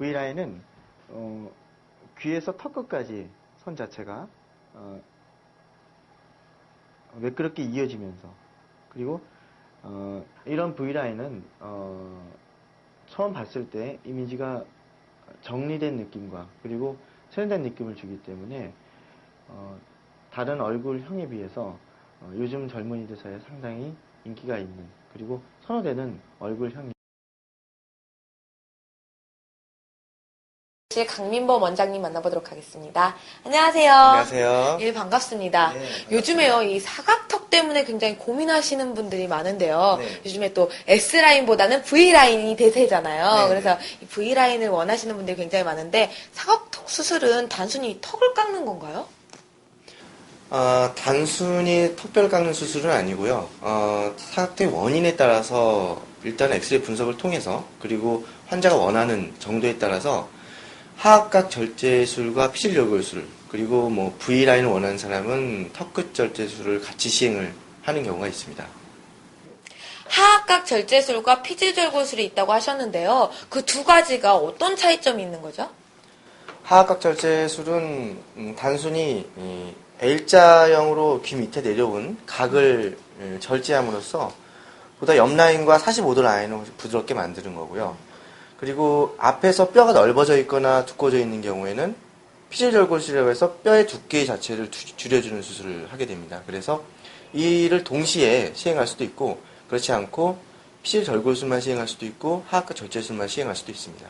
V라인은 어, 귀에서 턱 끝까지 선 자체가 어, 매끄럽게 이어지면서 그리고 어, 이런 V라인은 어, 처음 봤을 때 이미지가 정리된 느낌과 그리고 세련된 느낌을 주기 때문에 어, 다른 얼굴형에 비해서 어, 요즘 젊은이들 사이에 상당히 인기가 있는 그리고 선호되는 얼굴형이 실 강민범 원장님 만나보도록 하겠습니다. 안녕하세요. 안녕하세요. 예, 반갑습니다. 네. 요즘에요, 이 사각턱 때문에 굉장히 고민하시는 분들이 많은데요. 네. 요즘에 또 S라인보다는 V라인이 대세잖아요. 네, 그래서 이 V라인을 원하시는 분들이 굉장히 많은데, 사각턱 수술은 단순히 턱을 깎는 건가요? 어, 단순히 턱뼈를 깎는 수술은 아니고요. 어, 사각턱의 원인에 따라서 일단 엑스레이 분석을 통해서 그리고 환자가 원하는 정도에 따라서 하악각 절제술과 피질절골술 그리고 뭐 V라인을 원하는 사람은 턱끝 절제술을 같이 시행을 하는 경우가 있습니다. 하악각 절제술과 피지절골술이 있다고 하셨는데요. 그 두 가지가 어떤 차이점이 있는 거죠? 하악각 절제술은 음, 단순히 이 L자형으로 귀 밑에 내려온 각을 음, 절제함으로써 보다 옆 라인과 45도 라인을 부드럽게 만드는 거고요. 그리고 앞에서 뼈가 넓어져 있거나 두꺼워져 있는 경우에는 피질절골술이라고 해서 뼈의 두께 자체를 두- 줄여주는 수술을 하게 됩니다. 그래서 이를 동시에 시행할 수도 있고 그렇지 않고 피질절골술만 시행할 수도 있고 하악각 절제술만 시행할 수도 있습니다.